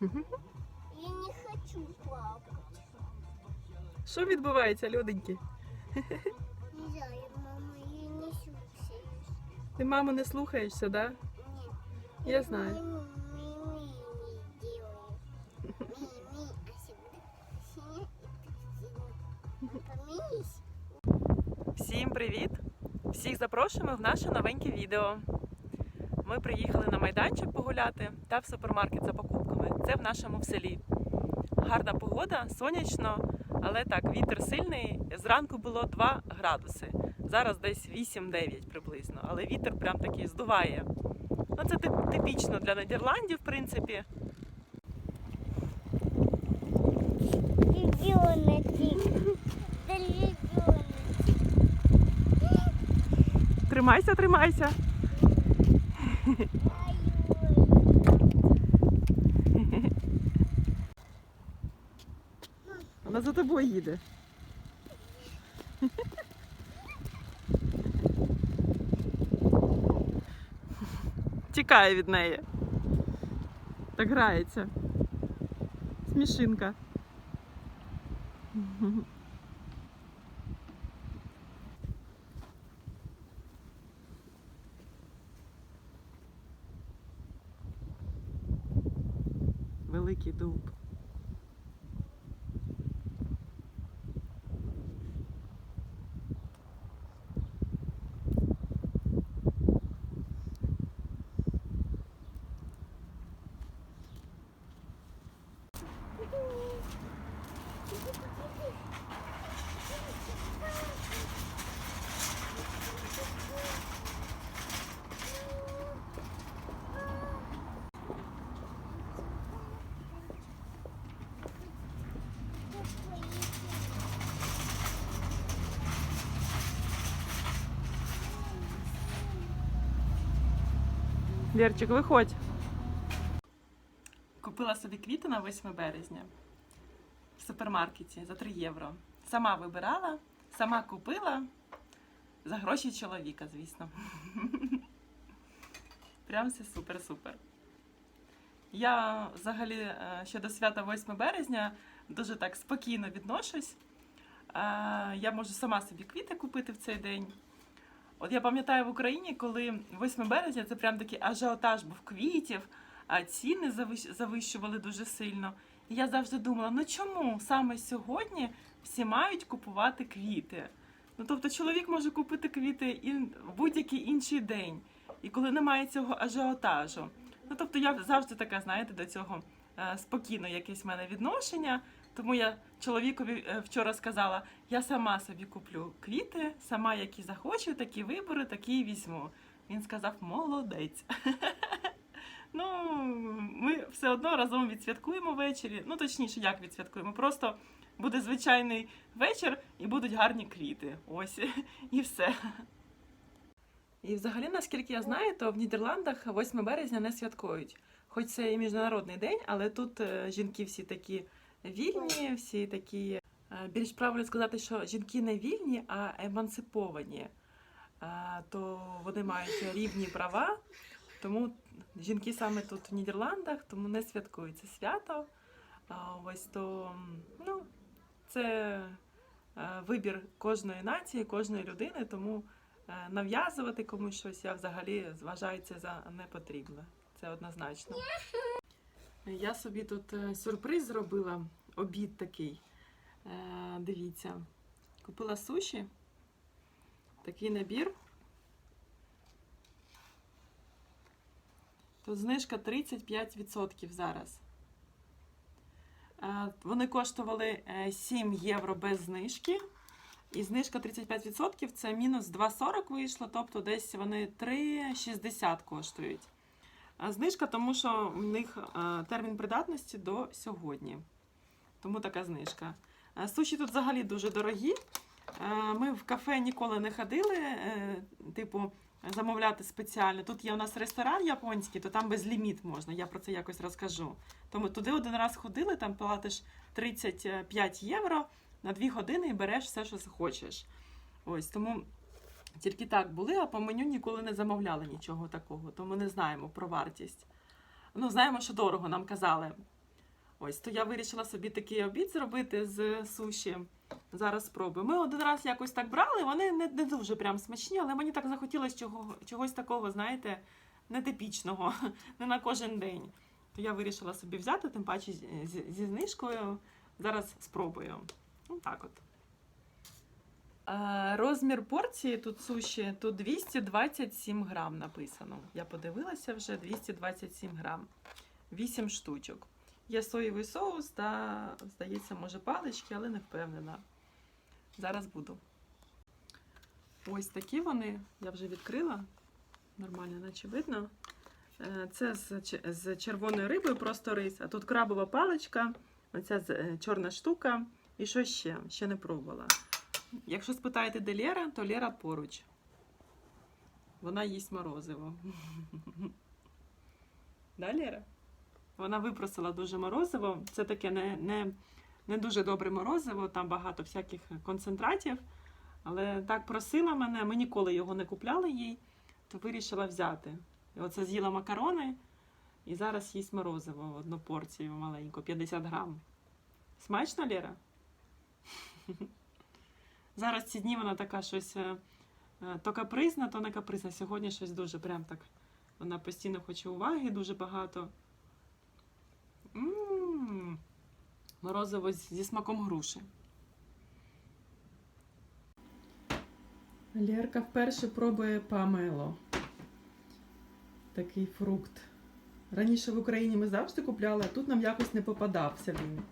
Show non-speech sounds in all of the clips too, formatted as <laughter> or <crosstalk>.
Я не хочу плакать. Що відбувається, люденьки? Не знаю, мама, я не слушаюсь. Ти маму не слухаєшся, да? Нет. Я знаю. Ми-ми не делаю. Ми-ми, а всегда синя и ты Помирись. Всім привіт! Всіх запрошуємо в наше новеньке відео. Ми приїхали на майданчик погуляти та в супермаркет за покупками. Це в нашому в селі. Гарна погода, сонячно, але так, вітер сильний. Зранку було 2 градуси. Зараз десь 8-9 приблизно. Але вітер прям такий здуває. Ну, це типічно для Нідерландів, в принципі. Ребеночек. Да ребеночек. Тримайся, тримайся. Вона за тобою їде. Тікає від неї. Так грається. Смішинка. Великий дуб. Вірчик, виходь. Купила собі квіти на 8 березня в супермаркеті за 3 євро. Сама вибирала, сама купила за гроші чоловіка, звісно. <laughs> Прям все супер-супер. Я взагалі е, ще до свята 8 березня дуже так спокійно відношусь. Е, Я можу сама собі квіти купити в цей день. От я пам'ятаю в Україні, коли 8 березня це прям такий ажіотаж був квітів, а ціни завищували дуже сильно. І я завжди думала: ну чому саме сьогодні всі мають купувати квіти? Ну тобто чоловік може купити квіти і в будь-який інший день, і коли немає цього ажіотажу. Ну тобто я завжди така, знаєте, до цього е, спокійно якесь в мене відношення. Тому я чоловікові е, вчора сказала: я сама собі куплю квіти, сама які захочу, такі виберу, такі й візьму. Він сказав: молодець. <laughs> Ну, ми все одно разом відсвяткуємо ввечері. Ну, точніше, як відсвяткуємо. Просто буде звичайний вечір і будуть гарні квіти. Ось <laughs> і все. І взагалі, наскільки я знаю, то в Нідерландах 8 березня не святкують. Хоч це і міжнародний день, але тут е, жінки всі такі вільні, всі такі. е, Більш правильно сказати, що жінки не вільні, а емансиповані. Е, То вони мають <laughs> рівні права, тому жінки саме тут в Нідерландах, тому не святкують це свято. Ось то ну, це е, вибір кожної нації, кожної людини, тому нав'язувати комусь щось я взагалі вважаю це за непотрібне. Це однозначно. Я собі тут е, сюрприз зробила, обід такий. Е, Дивіться, купила суші, такий набір. Тут знижка 35% зараз. Е, Вони коштували е, 7 євро без знижки. І знижка 35% це мінус 2,40 вийшло, тобто десь вони 3,60 коштують. Знижка, тому що в них е, термін придатності до сьогодні. Тому така знижка. Е, Суші тут взагалі дуже дорогі. Е, Ми в кафе ніколи не ходили, типу, замовляти спеціально. Тут є у нас ресторан японський, то там безліміт можна. Я про це якось розкажу. Тому туди один раз ходили, там платиш 35 євро на 2 години і береш все, що захочеш. Ось тому Тільки так були, а по меню ніколи не замовляли нічого такого, тому не знаємо про вартість. Ну, знаємо, що дорого нам казали. Ось, то я вирішила собі такий обід зробити з суші. Зараз спробую. Ми один раз якось так брали, вони не, не дуже прям смачні, але мені так захотілося чого, чогось такого, знаєте, нетипічного, <laughs> не на кожен день. То я вирішила собі взяти, тим паче зі- зі знижкою. Зараз спробую. Ну, так от. Розмір порції тут суші, тут 227 грам написано. Я подивилася вже 227 грам. 8 штучок. Є соєвий соус та, здається, може палички, але не впевнена. Зараз буду. Ось такі вони. Я вже відкрила. Нормально, наче видно. Е, Це з, ч- з червоної риби, просто рис. А тут крабова паличка, оця е, чорна штука. І що ще? Ще не пробувала. Якщо спитаєте, де Лера, то Лера поруч. Вона їсть морозиво. <laughs> Да, Лера? Вона випросила дуже морозиво. Це таке не, не, не дуже добре морозиво, там багато всяких концентратів. Але так просила мене, ми ніколи його не купляли їй, то вирішила взяти. І оце з'їла макарони і зараз їсть морозиво одну порцію маленьку, 50 грам. Смачно, Лера? <laughs> Зараз ці дні вона така щось е, е, то капризна, то не капризна. Сьогодні щось дуже прям так. Вона постійно хоче уваги, дуже багато. М, Морозиво зі смаком груші. Лєрка вперше пробує памело. Такий фрукт. Раніше в Україні ми завжди купляли, а тут нам якось не попадався він.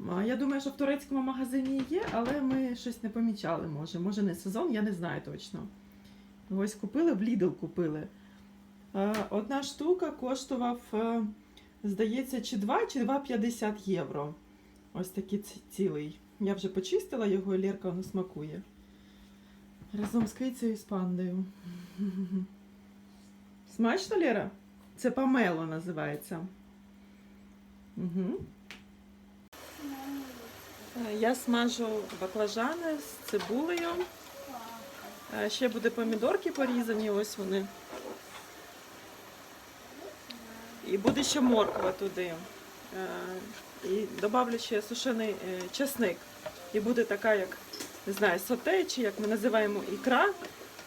Я думаю, що в турецькому магазині є, але ми щось не помічали, може. Може не сезон, я не знаю точно. Ось купили, в Lidl купили. Одна штука коштував, е, здається, чи 2, чи 2,50 євро. Ось такий цілий. Я вже почистила його, і Лєрка воно смакує. Разом з кицею і з пандою. Смачно, Лера? Це памело називається. Угу. Я смажу баклажани з цибулею. Е, Ще буде помідорки порізані, ось вони. І буде ще морква туди. Е, І додавлю ще сушений е, чесник. І буде така, як не знаю, соте, чи як ми називаємо ікра,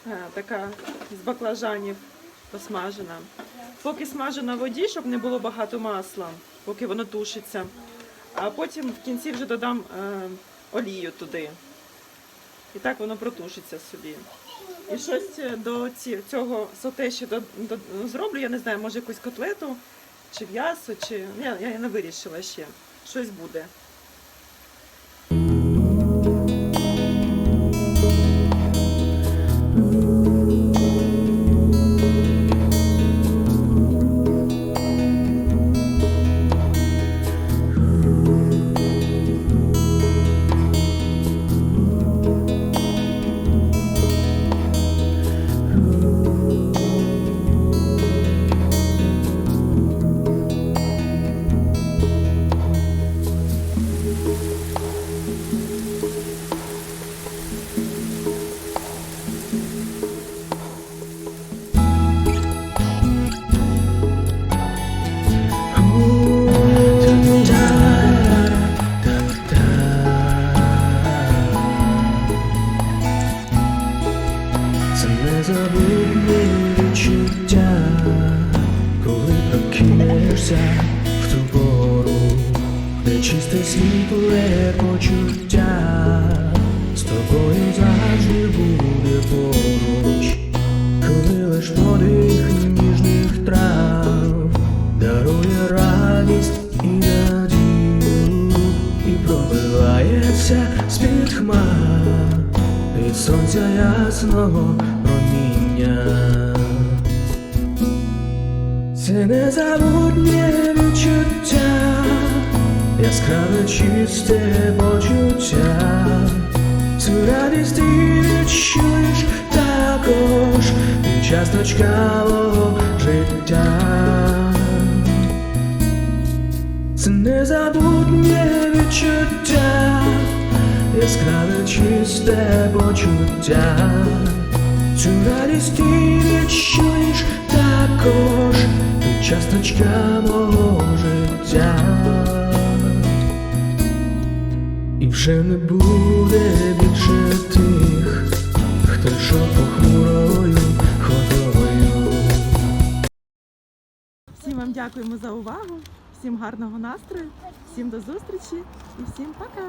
е, така з баклажанів посмажена. Поки смажу на воді, щоб не було багато масла, поки воно тушиться. А потім в кінці вже додам е, олію туди. І так воно протушиться собі. І щось е, до цього соте ще до, до, зроблю, я не знаю, може якусь котлету, чи м'ясо, чи. Я, я не вирішила ще. Щось буде. Чисте світле почуття, з тобою завжди буде поруч, коли лиш подих ніжних трав дарує радість і надію, і пробивається з-під хмар. Від сонця ясного проміння. Це незабутнє відчуття, яскраве чисте почуття, цю радість ти відчуєш також під час дочкавого життя. Це незабутнє відчуття, яскраве чисте почуття, цю радість ти відчуєш також часточка мого життя. Вже не буде більше тих, хто йшов похмурою ходою. Всім вам дякуємо за увагу, всім гарного настрою, всім до зустрічі і всім пока!